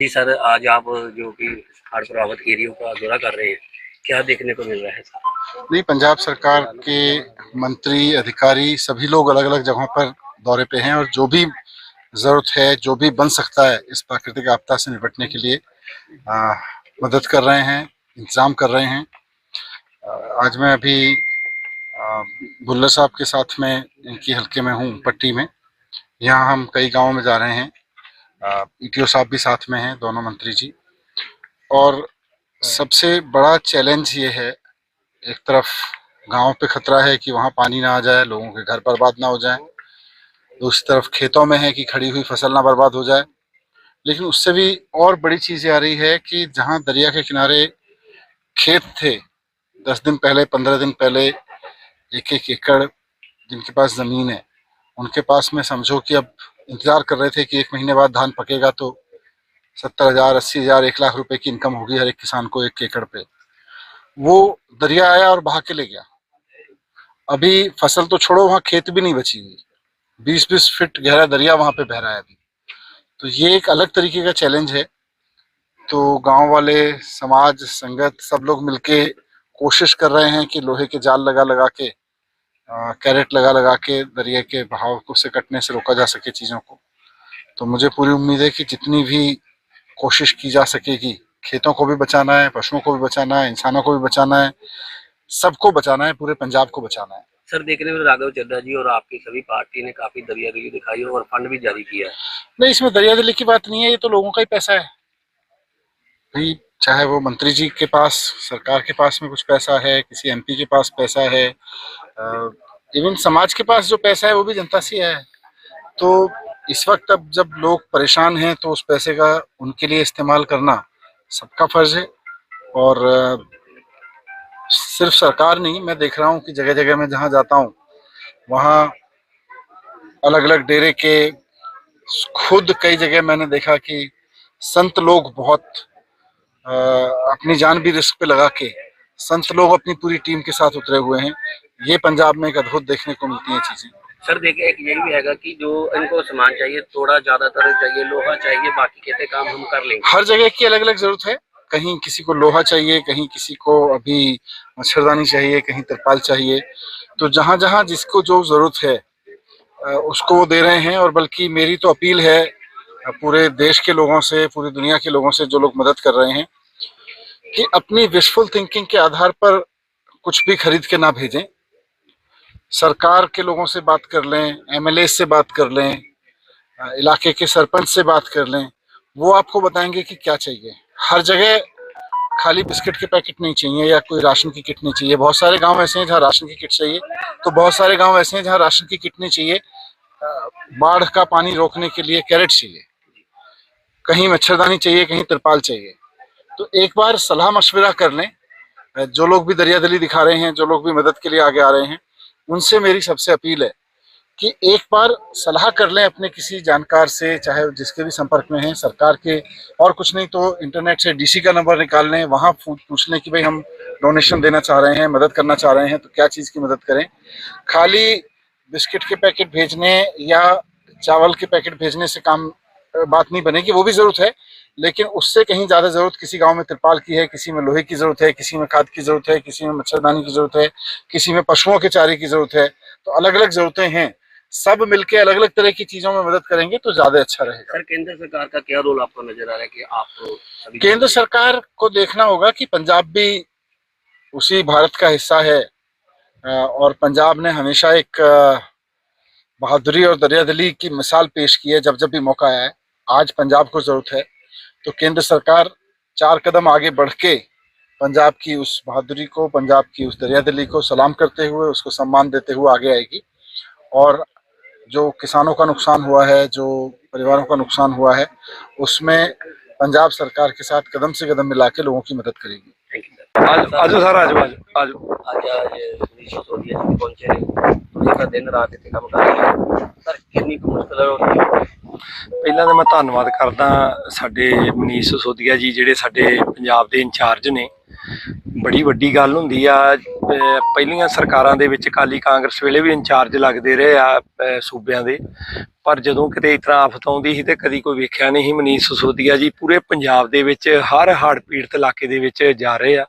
जी sir आज आप जो कि बाढ़ प्रभावित एरियो का दौरा कर रहे हैं क्या देखने को मिल रहा है सर? नहीं पंजाब सरकार के मंत्री अधिकारी सभी लोग अलग अलग जगहों पर दौरे पे हैं और जो भी ज़रूरत है जो भी बन सकता है इस प्राकृतिक आपदा से निपटने के लिए आ, मदद कर रहे हैं इंतज़ाम कर रहे हैं। आज मैं अभी आ, भुल्लर साहब के साथ में इनकी हल्के में हूँ पट्टी में। यहाँ हम कई गाँवों में जा रहे हैं। ईटीओ साहब भी साथ में हैं, दोनों मंत्री जी। और सबसे बड़ा चैलेंज ये है, एक तरफ़ गाँव पे खतरा है कि वहाँ पानी ना आ जाए, लोगों के घर बर्बाद ना हो जाए। दूसरी तरफ़ खेतों में है कि खड़ी हुई फ़सल ना बर्बाद हो जाए। लेकिन उससे भी और बड़ी चीज़ आ रही है कि जहाँ दरिया के किनारे खेत थे, दस दिन पहले, पंद्रह दिन पहले, एक एक एकड़ जिनके पास ज़मीन है, उनके पास में समझो कि अब इंतज़ार कर रहे थे कि एक महीने बाद धान पकेगा तो सत्तर हज़ार, अस्सी हज़ार, एक लाख रुपए की इनकम होगी हर एक किसान को एक एकड़ पे। वो दरिया आया और बहा के ले गया। अभी फ़सल तो छोड़ो, वहाँ खेत भी नहीं बची हुई। बीस बीस फीट गहरा दरिया वहाँ पे बह रहा है अभी। तो ये एक अलग तरीके का चैलेंज है। तो गाँव वाले, समाज, संगत सब लोग मिलके कोशिश कर रहे हैं कि लोहे के जाल लगा लगा के कैरेट लगा लगा के दरिया के बहाव को से कटने से रोका जा सके चीज़ों को। तो मुझे पूरी उम्मीद है कि जितनी भी कोशिश की जा सकेगी खेतों को भी बचाना है पशुओं को भी बचाना है इंसानों को भी बचाना है सबको बचाना है पूरे पंजाब को बचाना है। सर देखने में राघव चड्डा जी और आपकी सभी पार्टी ने काफ़ी दरियादिली दिखाई है और फंड भी जारी किया है। नहीं इसमें दरिया दिली की बात नहीं है ये तो लोगों का ही पैसा है। भाई चाहे वो मंत्री जी के पास सरकार के पास में कुछ पैसा है किसी एमपी के पास पैसा है इवन समाज के पास जो पैसा है, वो भी जनता से है तो इस वक्त अब जब लोग परेशान हैं तो उस पैसे का उनके लिए इस्तेमाल करना सबका फ़र्ज़ है। और सिर्फ़ सरकार नहीं, मैं देख रहा हूँ कि जगह जगह मैं जहाँ जाता हूँ, वहाँ अलग अलग डेरे के खुद कई जगह मैंने देखा कि संत लोग बहुत अपनी जान भी रिस्क पे लगा के, संत लोग अपनी पूरी टीम के साथ उतरे हुए हैं। ये पंजाब में एक अद्भुत देखने को मिलती है चीज़ें। सर देखिए एक ये भी हैगा कि जो इनको सामान चाहिए थोड़ा ज़्यादातर चाहिए लोहा चाहिए बाकी कहते काम हम कर लेंगे। हर जगह की अलग अलग ज़रूरत है। कहीं किसी को लोहा चाहिए कहीं किसी को अभी मच्छरदानी चाहिए कहीं तिरपाल चाहिए। तो जहाँ जहाँ जिसको जो ज़रूरत है उसको वो दे रहे हैं और बल्कि मेरी तो अपील है पूरे देश के लोगों से पूरी दुनिया के लोगों से जो लोग मदद कर रहे हैं कि अपनी विशफुल थिंकिंग के आधार पर कुछ भी खरीद के ना भेजें। सरकार के लोगों से बात कर लें एमएलए से बात कर लें, इलाके के सरपंच से बात कर लें, वो आपको बताएँगे कि क्या चाहिए। हर जगह खाली बिस्किट के पैकेट नहीं चाहिए या कोई राशन की किट नहीं चाहिए। बहुत सारे गाँव ऐसे हैं जहाँ राशन की किट चाहिए तो बहुत सारे गाँव ऐसे हैं जहाँ राशन की किट नहीं चाहिए। बाढ़ का पानी रोकने के लिए कैरेट चाहिए, कहीं मच्छरदानी चाहिए, कहीं तिरपाल चाहिए। तो एक बार सलाह मशवरा कर लें। जो लोग भी दरियादली दिखा रहे हैं, जो लोग भी मदद के लिए आगे आ रहे हैं उनसे मेरी सबसे अपील है कि एक बार सलाह कर लें अपने किसी जानकार से, चाहे जिसके भी संपर्क में हैं, सरकार के, और कुछ नहीं तो इंटरनेट से डीसी का नंबर निकाल लें, वहाँ पूछ लें कि भाई हम डोनेशन देना चाह रहे हैं, मदद करना चाह रहे हैं तो क्या चीज़ की मदद करें? खाली बिस्किट के पैकेट भेजने या चावल के पैकेट भेजने से काम बात नहीं बनेगी, वो भी ज़रूरत है लेकिन उससे कहीं ज़्यादा ज़रूरत किसी गाँव में तिरपाल की है किसी में लोहे की ज़रूरत है किसी में खाद की ज़रूरत है किसी में मच्छरदानी की ज़रूरत है किसी में पशुओं के चारे की ज़रूरत है तो अलग अलग ज़रूरतें हैं। सब मिलके अलग अलग तरह की चीज़ों में मदद करेंगे तो ज़्यादा अच्छा रहेगा। सर केंद्र सरकार का क्या रोल आपको नज़र आ रहा है कि आप केंद्र सरकार को देखना होगा कि पंजाब भी उसी भारत का हिस्सा है और पंजाब ने हमेशा एक बहादुरी और दरियादिली की मिसाल पेश की है जब जब भी मौका आया है। आज पंजाब को ज़रूरत है। तो केंद्र सरकार चार कदम आगे बढ़ के पंजाब की उस बहादुरी को पंजाब की उस दरियादिली को सलाम करते हुए उसको सम्मान देते हुए आगे आएगी। और जो किसानों का नुकसान हुआ है जो परिवारों का नुकसान हुआ है उसमें पंजाब सरकार के साथ कदम से कदम मिला के लोगों की मदद करेगी। आज आज सर आज आज। आज आज पहुँचे ਆਜੋ ਦਿਨ ਰਾਤ ਇੱਥੇ ਕੰਮ ਕਰ ਰਹੇ ਹੋ। ਸਰ ਕਿੰਨੀ ਕੁ ਮੁਸ਼ਕਲ ਹੁੰਦੀ ਹੈ ਪਹਿਲਾਂ ਤਾਂ ਮੈਂ ਧੰਨਵਾਦ ਕਰਦਾ ਸਾਡੇ ਮਨੀਸ਼ ਸੋਦੀਆ ਜੀ, ਜਿਹੜੇ ਸਾਡੇ ਪੰਜਾਬ ਦੇ ਇੰਚਾਰਜ ਨੇ। ਬੜੀ ਵੱਡੀ ਗੱਲ ਹੁੰਦੀ ਆ। ਅਹ ਪਹਿਲੀਆਂ ਸਰਕਾਰਾਂ ਦੇ ਵਿੱਚ ਕਾਲੀ ਕਾਂਗਰਸ ਵੇਲੇ ਵੀ ਇੰਚਾਰਜ ਲੱਗਦੇ ਰਹੇ ਆ ਸੂਬਿਆਂ ਦੇ। ਪਰ ਜਦੋਂ ਕਿਤੇ ਇਸ ਆਫਤ ਆਉਂਦੀ ਸੀ ਤੇ ਕਦੀ ਕੋਈ ਵੇਖਿਆ ਨਹੀਂ ਮਨੀਸ਼ ਸਸੋਦੀਆ ਜੀ ਪੂਰੇ ਪੰਜਾਬ ਦੇ ਵਿੱਚ ਹਰ ਹੜ੍ਹ ਪੀੜਤ ਇਲਾਕੇ ਦੇ ਵਿੱਚ ਜਾ ਰਹੇ ਆ।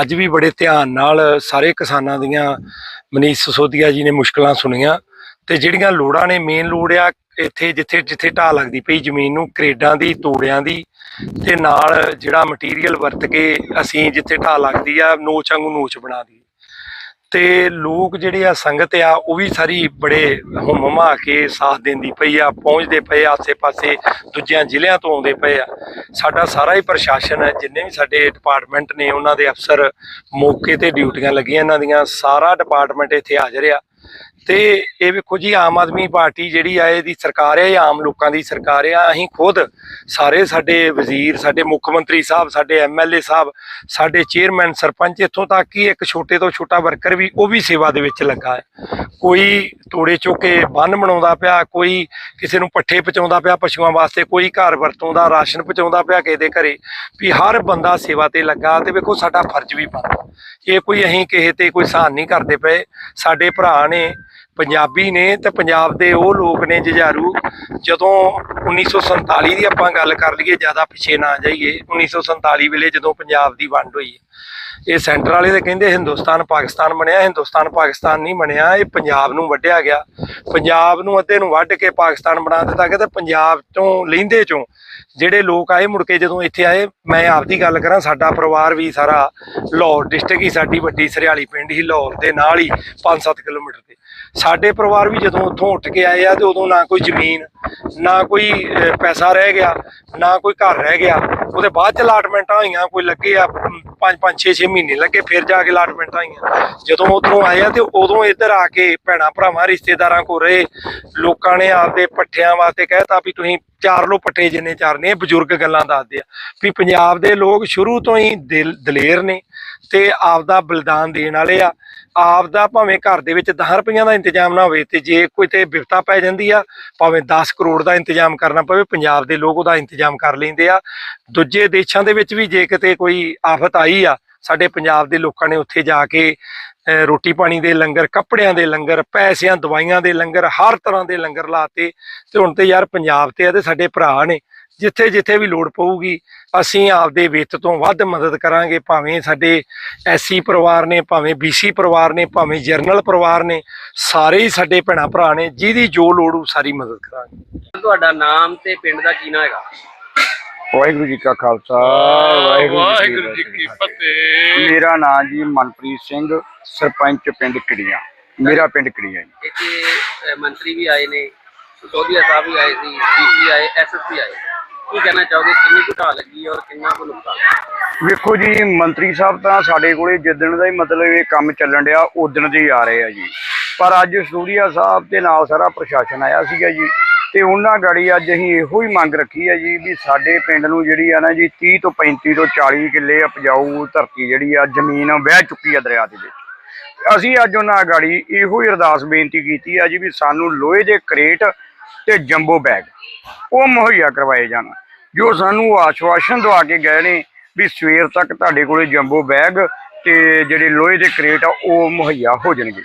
ਅੱਜ ਵੀ ਬੜੇ ਧਿਆਨ ਨਾਲ ਸਾਰੇ ਕਿਸਾਨਾਂ ਦੀਆਂ ਮਨੀਸ਼ ਸਸੋਦੀਆ ਜੀ ਨੇ ਮੁਸ਼ਕਲਾਂ ਸੁਣੀਆਂ ਤੇ ਜਿਹੜੀਆਂ ਲੋੜਾਂ ਨੇ ਮੇਨ ਲੋੜ ਆ ਇੱਥੇ ਜਿੱਥੇ ਜਿੱਥੇ ਢਾਹ ਲੱਗਦੀ ਪਈ ਜ਼ਮੀਨ ਨੂੰ, ਕਰੇਡਾਂ ਦੀ, ਤੋੜਿਆਂ ਦੀ ਤੇ ਨਾਲ ਜਿਹੜਾ ਮਟੀਰੀਅਲ ਵਰਤ ਕੇ ਅਸੀਂ ਜਿੱਥੇ ਢਾਹ ਲੱਗਦੀ ਆ, ਨੋਚ ਵਾਂਗੂ ਨੋਚ ਬਣਾ ਦੀ ਤੇ ਲੋਕ ਜਿਹੜੇ ਆ ਸੰਗਤ ਆ, ਉਹ ਵੀ ਸਾਰੀ ਬੜੇ ਹੁਮਮਾ ਕੇ ਸਾਥ ਦਿੰਦੀ ਪਈ ਆ, ਪਹੁੰਚਦੇ ਪਏ ਆਸੇ-ਪਾਸੇ ਦੂਜਿਆਂ ਜ਼ਿਲ੍ਹਿਆਂ ਤੋਂ ਆਉਂਦੇ ਪਏ ਆ। ਸਾਡਾ ਸਾਰਾ ਹੀ ਪ੍ਰਸ਼ਾਸਨ ਹੈ ਜਿੰਨੇ ਵੀ ਸਾਡੇ ਡਿਪਾਰਟਮੈਂਟ ਨੇ, ਉਹਨਾਂ ਦੇ ਅਫਸਰ ਮੌਕੇ ਤੇ ਡਿਊਟੀਆਂ ਲੱਗੀਆਂ, ਇਹਨਾਂ ਦੀਆਂ ਸਾਰਾ ਡਿਪਾਰਟਮੈਂਟ ਇੱਥੇ ਹਾਜ਼ਰ ਆ। ਤੇ ਇਹ ਵੇਖੋ ਜੀ, ਆਮ ਆਦਮੀ ਪਾਰਟੀ ਜਿਹੜੀ ਆ, ਇਹਦੀ ਸਰਕਾਰ ਹੈ ਇਹ ਆਮ ਲੋਕਾਂ ਦੀ ਸਰਕਾਰ ਆ। ਅਸੀਂ ਖੁਦ ਸਾਰੇ ਸਾਡੇ ਵਜ਼ੀਰ, ਸਾਡੇ ਮੁੱਖ ਮੰਤਰੀ ਸਾਹਿਬ, ਸਾਡੇ ਐਮਐਲਏ ਸਾਹਿਬ, ਸਾਡੇ ਚੇਅਰਮੈਨ, ਸਰਪੰਚ ਇੱਥੋਂ ਤੱਕ ਕਿ ਇੱਕ ਛੋਟੇ ਤੋਂ ਛੋਟਾ ਵਰਕਰ ਵੀ, ਉਹ ਵੀ ਸੇਵਾ ਦੇ ਵਿੱਚ ਲੱਗਾ ਹੈ। ਕੋਈ ਤੋੜੇ ਚੁੱਕੇ ਬੰਨ ਬਣਾਉਂਦਾ ਪਿਆ, ਕੋਈ ਕਿਸੇ ਨੂੰ ਪੱਠੇ ਪਹੁੰਚਾਉਂਦਾ ਪਿਆ ਪਸ਼ੂਆਂ ਵਾਸਤੇ, ਕੋਈ ਘਰ ਵਰਤੋਂ ਦਾ ਰਾਸ਼ਨ ਪਹੁੰਚਾਉਂਦਾ ਪਿਆ ਕਿਸੇ ਦੇ ਘਰੇ, ਵੀ ਹਰ ਬੰਦਾ ਸੇਵਾ ਤੇ ਲੱਗਾ। ਤੇ ਵੇਖੋ, ਸਾਡਾ ਫਰਜ਼ ਵੀ ਬਣਦਾ। ਇਹ ਕੋਈ ਅਸੀਂ ਕਿਸੇ ਤੇ ਕੋਈ ਸਹਾਨ ਨਹੀਂ ਕਰਦੇ ਪਏ। ਸਾਡੇ ਭਰਾ ਨੇ ਪੰਜਾਬੀ ਨੇ ਤੇ ਪੰਜਾਬ ਦੇ ਉਹ ਲੋਕ ਨੇ ਜੁਝਾਰੂ, ਜਦੋਂ 1947 ਦੀ ਆਪਾਂ ਗੱਲ ਕਰ ਲਈਏ, ਜ਼ਿਆਦਾ ਪਿੱਛੇ ਨਾ ਜਾਈਏ 1947 ਵੇਲੇ ਜਦੋਂ ਪੰਜਾਬ ਦੀ ਵੰਡ ਹੋਈ ਇਹ ਸੈਂਟਰ ਵਾਲੇ ਤਾਂ ਕਹਿੰਦੇ ਹਿੰਦੁਸਤਾਨ ਪਾਕਿਸਤਾਨ ਬਣਿਆ, ਹਿੰਦੁਸਤਾਨ ਪਾਕਿਸਤਾਨ ਨਹੀਂ ਬਣਿਆ, ਇਹ ਪੰਜਾਬ ਨੂੰ ਵੱਢਿਆ ਗਿਆ। ਪੰਜਾਬ ਨੂੰ ਅੱਧੇ ਨੂੰ ਵੱਢ ਕੇ ਪਾਕਿਸਤਾਨ ਬਣਾ ਦਿੱਤਾ ਗਿਆ ਤੇ ਪੰਜਾਬ ਤੋਂ ਲਹਿੰਦੇ ਚੋਂ ਜਿਹੜੇ ਲੋਕ ਆਏ ਮੁੜ ਕੇ ਜਦੋਂ ਇੱਥੇ ਆਏ, ਮੈਂ ਆਪਦੀ ਗੱਲ ਕਰਾਂ, ਸਾਡਾ ਪਰਿਵਾਰ ਵੀ ਸਾਰਾ ਲਾਹੌਰ ਡਿਸਟ੍ਰਿਕਟ ਹੀ, ਸਾਡੀ ਵੱਡੀ ਸਰਿਆਲੀ ਪਿੰਡ ਹੀ ਲਾਹੌਰ ਦੇ ਨਾਲ ਹੀ 5-7 ਕਿਲੋਮੀਟਰ ਤੇ। ਸਾਡੇ ਪਰਿਵਾਰ ਵੀ ਜਦੋਂ ਉੱਥੋਂ ਉੱਠ ਕੇ ਆਏ ਆ ਤੇ ਉਦੋਂ ਨਾ ਕੋਈ ਜ਼ਮੀਨ, ਨਾ ਕੋਈ ਪੈਸਾ ਰਹਿ ਗਿਆ, ਨਾ ਕੋਈ ਘਰ ਰਹਿ ਗਿਆ, ਉਹਦੇ ਬਾਅਦ ਚ ਅਲਾਟਮੈਂਟਾਂ ਹੋਈਆਂ ਕੋਈ ਲੱਗੇ ਆ 5-5 6-6 ਮਹੀਨੇ ਲੱਗੇ, ਫਿਰ ਜਾ ਕੇ ਅਲਾਟਮੈਂਟਾਂ ਹੋਈਆਂ ਜਦੋਂ ਉਧਰੋਂ ਆਏ ਆ ਤੇ ਉਦੋਂ ਇੱਧਰ ਆ ਕੇ ਭੈਣਾ, ਭਰਾਵਾਂ, ਰਿਸ਼ਤੇਦਾਰਾਂ ਕੋ ਰਹੇ, ਲੋਕਾਂ ਨੇ ਆਪਦੇ ਪੱਠਿਆਂ ਵਾਸਤੇ ਕਹਿਤਾ ਵੀ ਤੁਸੀਂ ਚਾਰ ਲੋ ਪੱਠੇ ਜਿੰਨੇ ਚਾਰਨੇ ਇਹ ਬਜ਼ੁਰਗ ਗੱਲਾਂ ਦੱਸਦੇ ਆ। ਵੀ ਪੰਜਾਬ ਦੇ ਲੋਕ ਸ਼ੁਰੂ ਤੋਂ ਹੀ ਦਿਲ, ਦਲੇਰ ਨੇ ਤੇ ਆਪਦਾ ਬਲਿਦਾਨ ਦੇਣ ਵਾਲੇ ਆ। ਆਪ ਦਾ ਭਾਵੇਂ ਘਰ ਦੇ ਵਿੱਚ 10 ਰੁਪਈਆਂ ਦਾ ਇੰਤਜ਼ਾਮ ਨਾ ਹੋਵੇ ਤੇ ਜੇ ਕੋਈ ਤੇ ਵਿਪਤਾ ਪੈ ਜਾਂਦੀ ਆ, ਭਾਵੇਂ 10 ਕਰੋੜ ਦਾ ਇੰਤਜ਼ਾਮ ਕਰਨਾ ਪਵੇ, ਪੰਜਾਬ ਦੇ ਲੋਕ ਉਹਦਾ ਇੰਤਜ਼ਾਮ ਕਰ ਲੈਂਦੇ ਆ। ਦੂਜੇ ਦੇਸ਼ਾਂ ਦੇ ਵਿੱਚ ਵੀ ਜੇ ਕਿਤੇ ਕੋਈ ਆਫਤ ਆਈ ਆ, ਸਾਡੇ ਪੰਜਾਬ ਦੇ ਲੋਕਾਂ ਨੇ ਉੱਥੇ ਜਾ ਕੇ ਰੋਟੀ ਪਾਣੀ ਦੇ ਲੰਗਰ, ਕੱਪੜਿਆਂ ਦੇ ਲੰਗਰ, ਪੈਸਿਆਂ, ਦਵਾਈਆਂ ਦੇ ਲੰਗਰ, ਹਰ ਤਰ੍ਹਾਂ ਦੇ ਲੰਗਰ ਲਾਤੇ ਤੇ ਹੁਣ ਤੇ ਯਾਰ ਪੰਜਾਬ ਤੇ ਆ ਤੇ ਸਾਡੇ ਭਰਾ ਨੇ ਜਿੱਥੇ ਜਿੱਥੇ ਵੀ ਲੋੜ ਪਊਗੀ ਅਸੀਂ ਆਪਦੇ ਵਿੱਤ ਤੋਂ ਵੱਧ ਮਦਦ ਕਰਾਂਗੇ ਭਾਵੇਂ ਸਾਡੇ ਐਸਸੀ ਪਰਿਵਾਰ ਨੇ ਭਾਵੇਂ ਬੀਸੀ ਪਰਿਵਾਰ ਨੇ ਭਾਵੇਂ ਜਰਨਲ ਪਰਿਵਾਰ ਨੇ ਸਾਰੇ ਹੀ ਸਾਡੇ ਭੈਣਾ ਭਰਾ ਨੇ ਜਿਹਦੀ ਜੋ ਲੋੜ ਉਹ ਸਾਰੀ ਮਦਦ ਕਰਾਂਗੇ। ਤੁਹਾਡਾ ਨਾਮ ਤੇ ਪਿੰਡ ਦਾ ਕੀ ਨਾਮ ਹੈਗਾ? ਵਾਹਿਗੁਰੂ ਜੀ ਕਾ ਖਾਲਸਾ ਵਾਹਿਗੁਰੂ ਜੀ ਕੀ ਫਤਿਹ। ਮੇਰਾ ਨਾਮ ਜੀ ਮਨਪ੍ਰੀਤ ਸਿੰਘ ਸਰਪੰਚ ਪਿੰਡ ਕਿੜੀਆਂ ਮੇਰਾ ਪਿੰਡ ਕਿੜੀਆਂ ਜੀ। ਇੱਥੇ ਮੰਤਰੀ ਵੀ ਆਏ ਨੇ ਸੋਧੀਆ ਸਾਹਿਬ ਵੀ ਆਏ ਸੀ ਡੀਸੀ ਆਏ ਐਸਐਸਪੀ ਆਏ। ਕੀ ਕਹਿਣਾ ਚਾਹੋਗੇ? ਕਿੰਨੀ ਕੁ ਢਾਹ ਲੱਗੀ ਔਰ ਕਿੰਨਾ ਕੁ ਨੁਕਸਾਨ? ਵੇਖੋ ਜੀ, ਮੰਤਰੀ ਸਾਹਿਬ ਤਾਂ ਸਾਡੇ ਕੋਲੇ ਜਿੱਦਣ ਦਾ ਹੀ ਮਤਲਬ ਇਹ ਕੰਮ ਚੱਲਣ ਡਿਆ ਉਦਣ ਦੇ ਹੀ ਆ ਰਹੇ ਆ ਜੀ। ਪਰ ਅੱਜ ਸਟੂਡੀਆ ਸਾਹਿਬ ਦੇ ਨਾਲ ਸਾਰਾ ਪ੍ਰਸ਼ਾਸਨ ਆਇਆ ਸੀਗਾ ਜੀ, ਤੇ ਉਹਨਾਂ ਗਾੜੀ ਅੱਜ ਅਸੀਂ ਇਹੋ ਹੀ ਮੰਗ ਰੱਖੀ ਹੈ ਜੀ ਵੀ ਸਾਡੇ ਪਿੰਡ ਨੂੰ ਜਿਹੜੀ ਆ ਨਾ ਜੀ 30 ਤੋਂ 35 ਤੋਂ 40 ਕਿੱਲੇ ਉਪਜਾਊ ਧਰਤੀ ਜਿਹੜੀ ਆ, ਜ਼ਮੀਨ ਵਹਿ ਚੁੱਕੀ ਆ ਦਰਿਆ ਦੇ ਵਿੱਚ। ਅਸੀਂ ਅੱਜ ਉਹਨਾਂ ਗਾੜੀ ਇਹੋ ਹੀ ਅਰਦਾਸ ਬੇਨਤੀ ਕੀਤੀ ਆ ਜੀ ਵੀ ਸਾਨੂੰ ਲੋਹੇ ਦੇ ਕਰੇਟ ਤੇ ਜੰਬੋ ਬੈਗ, ਉਹ ਮੁਹੱਈਆ ਕਰਵਾਏ ਜਾਣ। ਜੋ ਸਾਨੂੰ ਆਸ਼ਵਾਸਨ ਦਵਾ ਕੇ ਗਏ ਨੇ ਵੀ ਸਵੇਰ ਤੱਕ ਤੁਹਾਡੇ ਕੋਲੇ ਜੰਬੋ ਬੈਗ ਤੇ ਜਿਹੜੇ ਲੋਹੇ ਦੇ ਕਰੇਟ ਆ ਉਹ ਮੁਹੱਈਆ ਹੋ ਜਾਣਗੇ।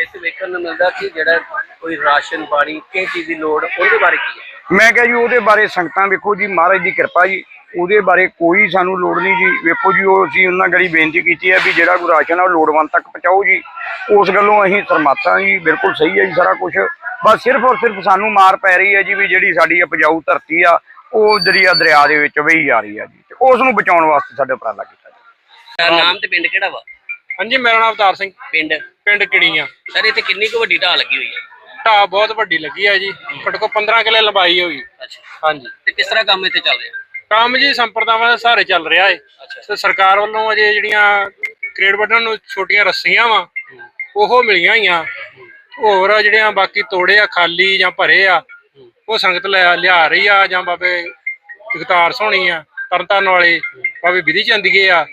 ਇਸ ਵੇਖਣ ਨੂੰ ਮਿਲਦਾ ਕਿ ਜਿਹੜਾ ਕੋਈ ਰਾਸ਼ਨ ਪਾਣੀ ਕਿਸ ਚੀਜ਼ ਦੀ ਲੋੜ ਉਹਦੇ ਬਾਰੇ ਕੀ ਹੈ? ਮੈਂ ਕਿਹਾ ਜੀ ਉਹਦੇ ਬਾਰੇ ਸੰਗਤਾਂ ਵੇਖੋ ਜੀ ਮਹਾਰਾਜ ਦੀ ਕਿਰਪਾ ਜੀ ਉਹਦੇ ਬਾਰੇ ਕੋਈ ਸਾਨੂੰ ਲੋੜ ਨਹੀਂ ਜੀ। ਵੇਖੋ ਜੀ ਉਹ ਅਸੀਂ ਉਹਨਾਂ ਗੜੀ ਬੇਨਤੀ ਕੀਤੀ ਹੈ ਵੀ ਜਿਹੜਾ ਕੋਈ ਰਾਸ਼ਨ ਆ ਉਹ ਲੋੜਵੰਦ ਤੱਕ ਪਹੁੰਚਾਓ ਜੀ। ਉਸ ਗੱਲੋਂ ਅਸੀਂ ਸਰਮਾਤਾ ਜੀ ਬਿਲਕੁਲ ਸਹੀ ਹੈ ਜੀ ਸਾਰਾ ਕੁਝ ਬਸ ਸਿਰਫ ਔਰ ਸਿਰਫ ਸਾਨੂੰ ਮਾਰ ਪੈ ਰਹੀ ਹੈ ਜੀ ਵੀ ਜਿਹੜੀ ਸਾਡੀ ਉਪਜਾਊ ਧਰਤੀ ਆ ਉਹ ਜਿਹੜੀ ਆ ਦਰਿਆ ਦੇ ਵਿੱਚ ਵਹੀ ਜਾ ਰਹੀ ਆ ਜੀ ਤੇ ਉਸ ਨੂੰ ਬਚਾਉਣ ਵਾਸਤੇ ਸਾਡੇ ਉਪਰਾਲਾ ਕੀਤਾ ਜੀ ਤੁਹਾਡਾ ਨਾਮ ਤੇ ਪਿੰਡ ਕਿਹੜਾ ਵਾ? ਹਾਂਜੀ ਮੇਰਾ ਨਾਮ ਅਵਤਾਰ ਸਿੰਘ। ਪਿੰਡ? ਪਿੰਡ ਕਿੜੀਆਂ। ਸਰ ਇੱਥੇ ਕਿੰਨੀ ਕੁ ਵੱਡੀ ਢਾਹ ਲੱਗੀ ਹੋਈ ਹੈ ਢਾਹ ਬਹੁਤ ਵੱਡੀ ਲੱਗੀ ਹੈ ਜੀ। ਘੱਟੋ ਘੱਟ 15 ਕਿਲੇ ਲੰਬਾਈ ਹੋਈ। ਅੱਛਾ। ਹਾਂਜੀ। ਤੇ ਕਿਸ ਤਰ੍ਹਾਂ ਕੰਮ ਇੱਥੇ ਚੱਲ ਰਿਹਾ? ਕੰਮ ਜੀ ਸੰਪਰਦਾਵਾਂ ਦੇ ਸਹਾਰੇ ਚੱਲ ਰਿਹਾ ਏ। ਅੱਛਾ। ਤੇ ਸਰਕਾਰ ਵੱਲੋਂ ਅਜੇ ਜਿਹੜੀਆਂ ਕ੍ਰੇਡ ਵੱਢਣ ਨੂੰ ਛੋਟੀਆਂ ਰੱਸੀਆਂ ਵਾ ਉਹ ਮਿਲੀਆਂ ਹੋਈਆਂ। ਹੋਰ ਜਿਹੜੀਆਂ ਬਾਕੀ ਤੋੜੇ ਆ ਖਾਲੀ ਜਾਂ ਭਰੇ ਆ ਉਹ ਸੰਗਤ ਲੈ ਲਿਆ ਰਹੀ ਆ ਜਾਂ ਬਾਬੇ ਜਗਤਾਰ ਸੋਹਣੀ ਆ ਤਰਨਤਾਰਨ ਵਾਲੇ ਬਾਬੇ ਵਿਧੀ ਚੰਦੀਏ ਆ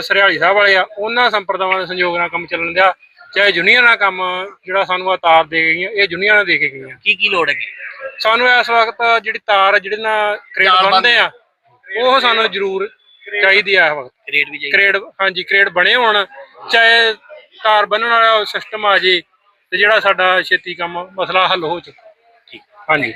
ਸਰਿਆਲੀ ਸਾਹਿਬ ਵਾਲੇ ਆ ਉਹਨਾਂ ਸੰਪਰਦਾਵਾਂ ਦੇ ਸੰਯੋਗ ਨਾਲ ਕੰਮ ਚੱਲਣ ਦਿਆ। ਚਾਹੇ ਯੂਨੀਅਨਾਂ ਕੰਮ ਜਿਹੜਾ ਸਾਨੂੰ ਆ ਤਾਰ ਦੇ ਗਈਆਂ ਇਹ ਯੂਨੀਅਨਾਂ ਦੇ ਕੇ ਗਈਆਂ। ਕੀ ਕੀ ਲੋੜ ਹੈਗੀ? ਸਾਨੂੰ ਇਸ ਵਕਤ ਜਿਹੜੀ ਤਾਰ ਜਿਹੜੇ ਨਾਲ ਕ੍ਰੇਡ ਬਣਦੇ ਆ ਉਹ ਸਾਨੂੰ ਜ਼ਰੂਰ ਚਾਹੀਦੀ ਆ ਇਸ ਵਕਤ। ਗ੍ਰੇਡ ਵੀ ਚਾਹੀਦੀ। ਕ੍ਰੇਡ ਹਾਂਜੀ ਕ੍ਰੇਡ ਬਣੇ ਹੋਣ ਚਾਹੇ ਤਾਰ ਬੰਨਣ ਵਾਲਾ ਸਿਸਟਮ ਆ ਜੇ ਤੇ ਜਿਹੜਾ ਸਾਡਾ ਛੇਤੀ ਕੰਮ ਮਸਲਾ ਹੱਲ ਹੋ ਚ ਠੀਕ ਹਾਂਜੀ